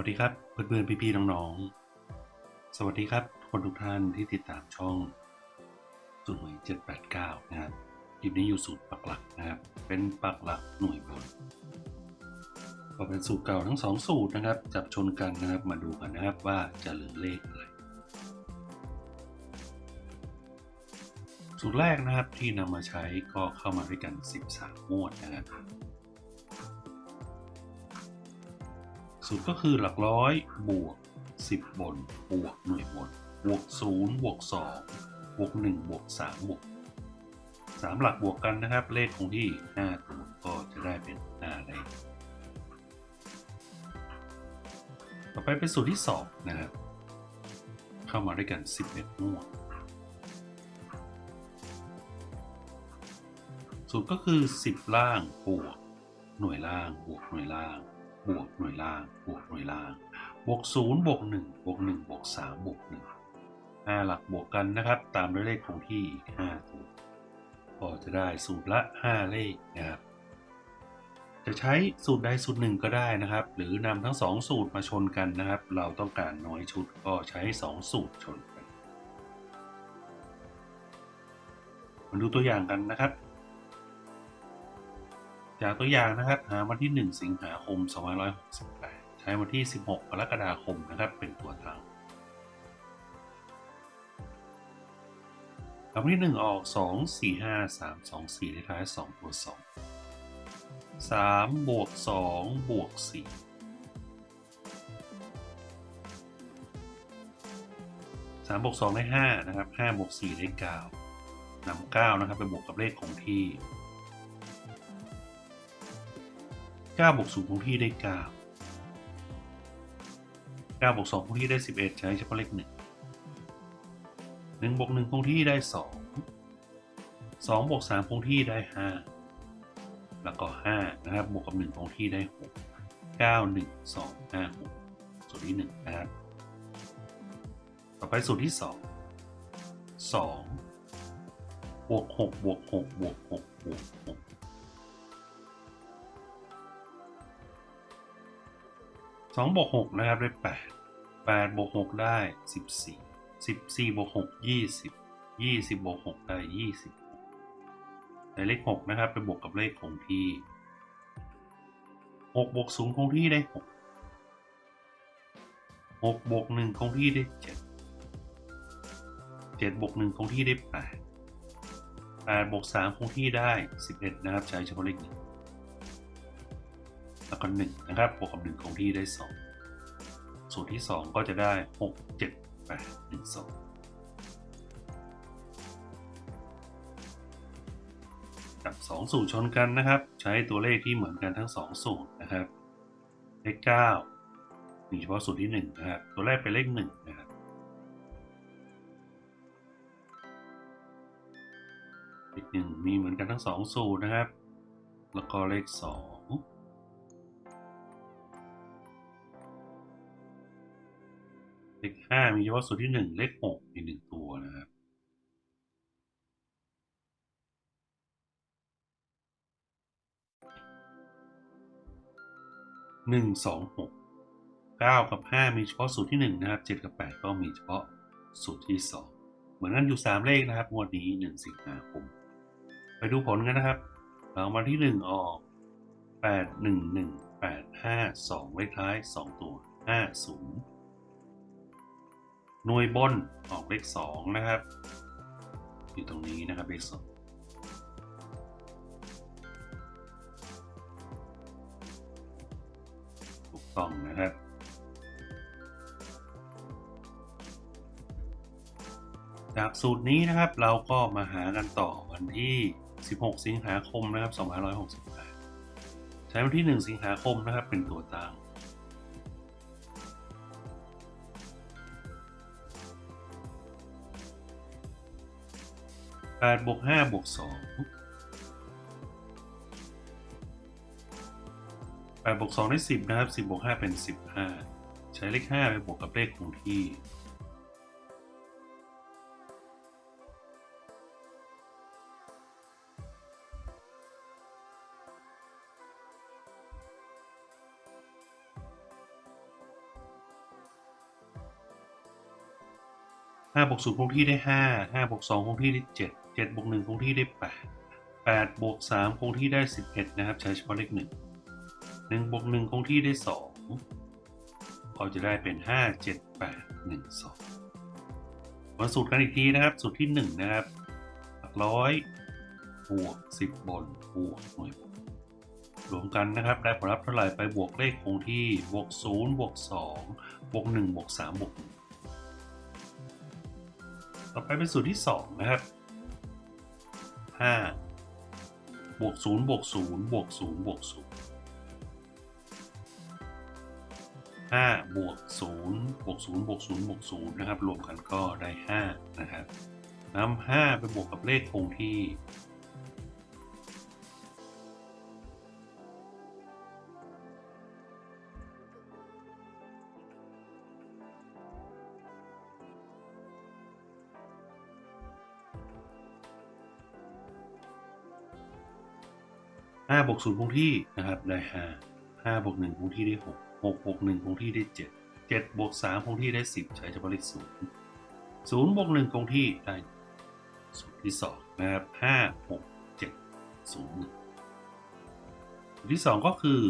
วัสดีครับเพื่อนๆพี่ๆน้องๆ สวัสดีครับ คนทุกท่านที่ติดตามช่องสูตรหวย789 นะครับคลิปนี้อยู่สูตรปักหลักนะครับ เป็นปักหลักหน่วยบนก็เป็นสูตรเก่าทั้งสองสูตรนะครับ จับชนกันนะครับมาดูกันนะครับว่าจะเหลือเลขอะไรสูตรแรกนะครับที่นำมาใช้ก็เข้ามาด้วยกัน 13งวดนะครับ สูตรก็คือหลักร้อยบวก 10 บน บวกหน่วยบน บวก 0 บวก 2 บวก 1 บวก 3 บวก 3 หลักบวกกันนะครับ เลขคงที่ 5 ตัวก็จะได้เป็น5เลขต่อไปเป็นสูตรที่ 2 นะครับ เข้ามาด้วยกัน 11งวดสูตรก็คือ 10 ล่างบวกหน่วยล่างบวกหน่วยล่าง บวกหน่วยล่างบวกหน่วยล่าง บวกศูนย์บวกหนึ่งบวกหนึ่งบวกสามบวกหนึ่งห้าหลักบวกกันนะครับ ตามด้วยเลขคงที่อีกห้าตัวก็จะได้สูตรละห้าเลขนะครับจะใช้สูตรใดสูตรหนึ่งก็ได้นะครับ หรือนำทั้งสองสูตรมาชนกันนะครับ เราต้องการน้อยชุดก็ใช้สองสูตรชนกันมาดูตัวอย่างกันนะครับ จากตัวอย่างนะครับหาวันที่ 1 สิงหาคม2568 ใช้วันที่ 16 กรกฎาคมนะครับ เป็นตัวตั้งคำที่ 1 ออก 2 4 5 3 2 4เลขท้าย 2 ตัว 2 3 บวก 2 บวก 4 3บวก2ได้5นะครับ5บวก4ได้9นำ9นะครับไปบวกกับเลขคงที่ 9บวก0คงที่ได้ 9 9บวก2คงที่ได้ 11 ใช้เฉพาะเลข 1 1บวก1คงที่ได้ 2 2บวก3คงที่ได้ 5 แล้วก็ 5 นะครับ บวกกับ 1 คงที่ได้ 6 9 1 2 5 6 สูตรที่ 1 นะครับ ต่อไปสูตรที่ 2 2บวก6บวก6บวก6บวก6 สองบวกหกนะครับได้แปดแปดบวกหกได้สิบสี่สิบสี่บวกหกยี่สิบยี่สิบบวกหกได้ยี่สิบแต่เลขหกนะครับ ไปบวกกับเลขคงที่หกบวกศูนย์คงที่ได้หกหกบวกหนึ่งคงที่ได้เจ็ดเจ็ดบวกหนึ่งคงที่ได้แปดแปดบวกสามคงที่ได้สิบเอ็ดนะครับ ใช้เฉพาะเลข แล้วก็1นะครับบวกกับ1คงที่ได้ 2 สูตรที่ 2 ก็จะได้ 6 7 8 1 2กับ2สูตรชนกันนะครับ ใช้ตัวเลขที่เหมือนกันทั้ง 2 สูตรนะครับ เลข9มีเฉพาะสูตรที่1นะครับ ตัวแรกเป็นเลข1นะครับเลข1มีเหมือนกันทั้ง 2 สูตรนะครับ แล้วก็เลข 2 เลขห้ามีเฉพาะสูตรที่หนึ่งเลขหกมีหนึ่งตัวนะครับหนึ่งสองหกเก้ากับห้ามีเฉพาะสูตรที่หนึ่งนะครับเจ็ดกับแปดก็มีเฉพาะสูตรที่สองเหมือนกันอยู่สามเลขนะครับวดนี้หนึ่งสิงหาคมไปดูผลกันนะครับรางวัลที่หนึ่งออกแปดหนึ่งหนึ่งแปดห้าสองเลขท้ายสองตัวห้าศูนย์ หน่วยบนออกเลขสองนะครับ อยู่ตรงนี้นะครับเลขสองถูกต้องนะครับจากสูตรนี้นะครับเราก็มาหากันต่อวันที่ 16 สิงหาคมนะครับ2568ใช้วันที่ 1 สิงหาคมนะครับเป็นตัวตั้ง 8บวก5บวก2 8บวก2ได้ 10 นะครับ 10บวก5เป็น 15 ใช้เลข 5 ไปบวกกับเลขคงที่ห้าบวกศูนย์คงที่ได้ห้าห้าบวกสองคงที่ได้เจ็ดเจ็ดบวกหนึ่งคงที่ได้แปดแปดบวกสามคงที่ได้สิบเอ็ดนะครับ ใช้เฉพาะเลขหนึ่งหนึ่งบวกหนึ่งคงที่ได้สองก็จะได้เป็นห้าเจ็ดแปดหนึ่งสองมาสูตรกันอีกทีนะครับ สูตรที่หนึ่งนะครับหลักร้อยบวกสิบบนบวกหน่วยบนรวมกันนะครับได้ผลลัพธ์เท่าไหร่ไปบวกเลขคงที่บวกศูนย์บวกสองบวกหนึ่งบวกสามบวกต่อไปเป็นสูตรที่สองนะครับ ห้าบวกศูนย์บวกศูนย์บวกศูนย์บวกศูนย์ห้าบวกศูนย์บวกศูนย์บวกศูนย์บวกศูนย์นะครับรวมกันก็ได้ห้านะครับนำห้าไปบวกกับเลขคงที่ ห้าบวกศูนย์คงที่นะครับได้ห้าห้าบวกหนึ่งคงที่ได้หกหกบวกหนึ่งคงที่ได้เจ็ดเจ็ดบวกสามคงที่ได้สิบใช้เฉพาะเลขศูนย์ศูนย์บวกหนึ่งคงที่ได้สูตรที่สองนะครับห้าหกเจ็ดศูนย์สูตรที่สองก็คือ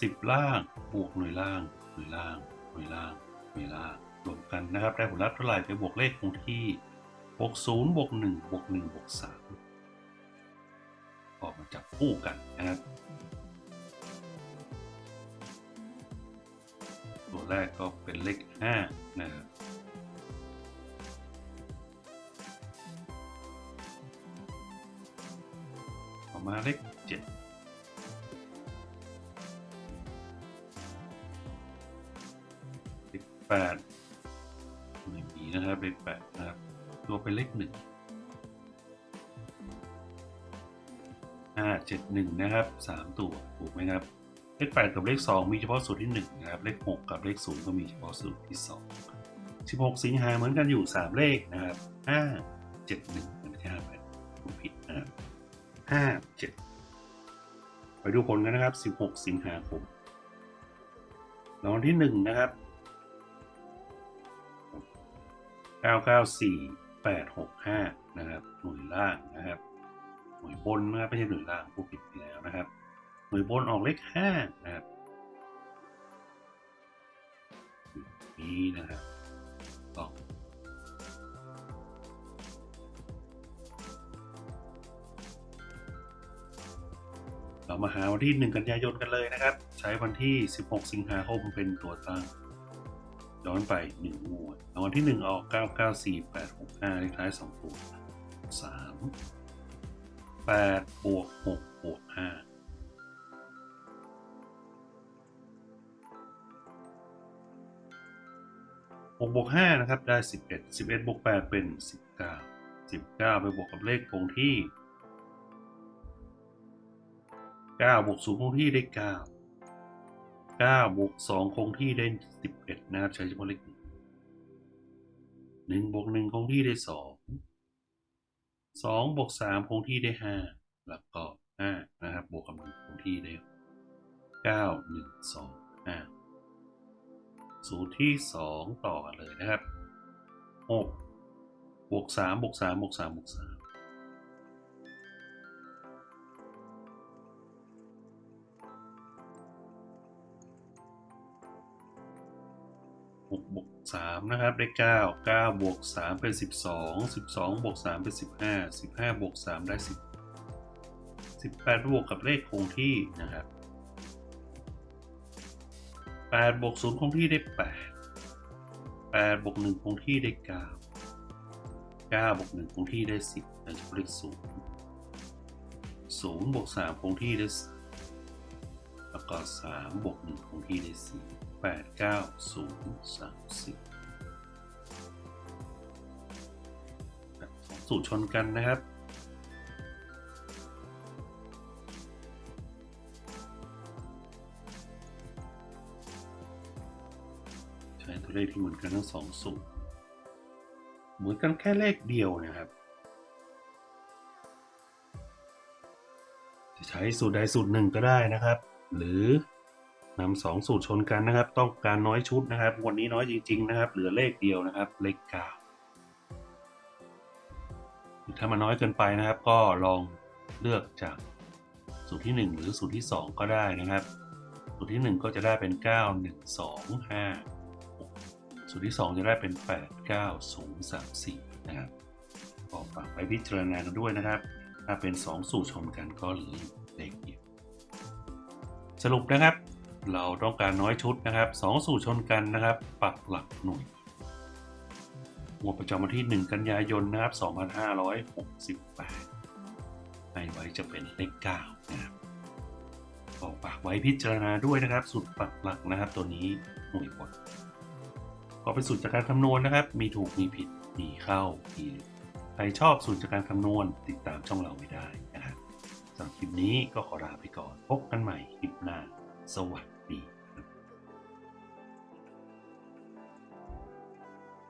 สิบล่างบวกหน่วยล่างหน่วยล่างหน่วยล่างหน่วยล่างรวมกันนะครับได้ผลลัพธ์เท่าไหร่ไปบวกเลขคงที่บวกศูนย์บวกหนึ่งบวกหนึ่งบวกสาม ออกมาจับคู่กันนะครับตัวแรกก็เป็นเลขห้านะครับต่อมาเลขเจ็ดเลขแปดไม่มีนะครับเลขแปดนะครับ ตัวเป็นเลขหนึ่ง ห้าเจ็ดหนึ่งนะครับสามตัวถูกไหมครับ เลขแปดกับเลขสองมีเฉพาะสูตรที่หนึ่งนะครับ เลขหกกับเลขศูนย์ก็มีเฉพาะสูตรที่สองสิบหกสิงหาเหมือนกันอยู่สามเลขนะครับห้าเจ็ดหนึ่งไม่ใช่ห้าแปดผมผิดนะครับห้าเจ็ดไปดูผลกันนะครับสิบหกสิงหาคมรางวัลที่หนึ่งนะครับเก้าเก้าสี่แปดหกห้านะครับหน่วยล่างนะครับ หน่วยบนนะครับไม่ใช่หน่วยล่างผู้ผิดไปแล้วนะครับ หน่วยบนออกเลขห้านะครับนี่นะครับต้อเรามาหาวันที่ 1 กันยายนกันเลยนะครับ ใช้วันที่ 16 สิงหาคมเป็นตัวตั้ง ย้อนไป1งวดรางวัลที่ 1 ออก 994865เลขท้าย2ตัว3 แปดบวกหกบวกห้าหกบวกห้านะครับได้สิบเอ็ดสิบเอ็ดบวกแปดเป็นสิบเก้าสิบเก้าไปบวกกับเลขคงที่เก้าบวกศูนย์คงที่ได้เก้าเก้าบวกสองคงที่ได้สิบเอ็ดนะครับใช้เฉพาะเลขหนึ่งบวกหนึ่งคงที่ได้สอง สองบวกสามคงที่ได้ห้าแล้วก็ห้านะครับ บวกกับหนึ่งคงที่ได้เก้าหนึ่งสองห้าสูตรที่สองต่อเลยนะครับหกบวกสามบวกสามบวกสามบวกสามหกบวก สามนะครับ ได้เก้าเก้าบวกสามเป็นสิบสองสิบสองบวกสามเป็นสิบห้าสิบห้าบวกสามได้สิบสิบแปดบวกกับเลขคงที่นะครับแปดบวกศูนย์คงที่ได้แปดแปดบวกหนึ่งคงที่ได้เก้าเก้าบวกหนึ่งคงที่ได้สิบเราจะเลขศูนย์ศูนย์บวกสามคงที่ได้ แล้วก็สามบวกหนึ่งคงที่ได้สี่ แปดเก้าศูนย์สามสิบสูตรชนกันนะครับใช้ตัวเลขที่เหมือนกันทั้งสองสูตร เหมือนกันแค่เลขเดียวนะครับ จะใช้สูตรใดสูตรหนึ่งก็ได้นะครับ หรือ นำสองสูตรชนกันนะครับ ต้องการน้อยชุดนะครับ วันนี้น้อยจริง ๆ นะครับ เหลือเลขเดียวนะครับ เลขเก้าถ้ามันน้อยเกินไปนะครับ ก็ลองเลือกจากสูตรที่หนึ่งหรือสูตรที่สองก็ได้นะครับ สูตรที่หนึ่งก็จะได้เป็นเก้าหนึ่งสองห้าสูตรที่ 2 จะได้เป็น 8 9 0 3 4 นะครับก็ฝากไปพิจารณากันด้วยนะครับ ถ้าเป็น 2 สูตรชนกันก็เหลืออยู่เลขเดียวสรุปนะครับ เราต้องการน้อยชุดนะครับ2สูตรชนกันนะครับ ปักหลักหน่วยงวดประจำวันที่ 1 กันยายนนะครับ 2568ให้ไว้จะเป็นเลข9นะครับออก็ฝากไว้พิจารณาด้วยนะครับ สูตรปักหลักนะครับ ตัวนี้หน่วยบนก็เป็นสูตรจากการคำนวณนะครับ มีถูกมีผิดมีเข้ามีหลุดใครชอบสูตรจากการคำนวณติดตามช่องเราไม่ได้นะครับสำหรับคลิปนี้ก็ขอลาไปก่อนพบกันใหม่คลิปหน้า สวัสดี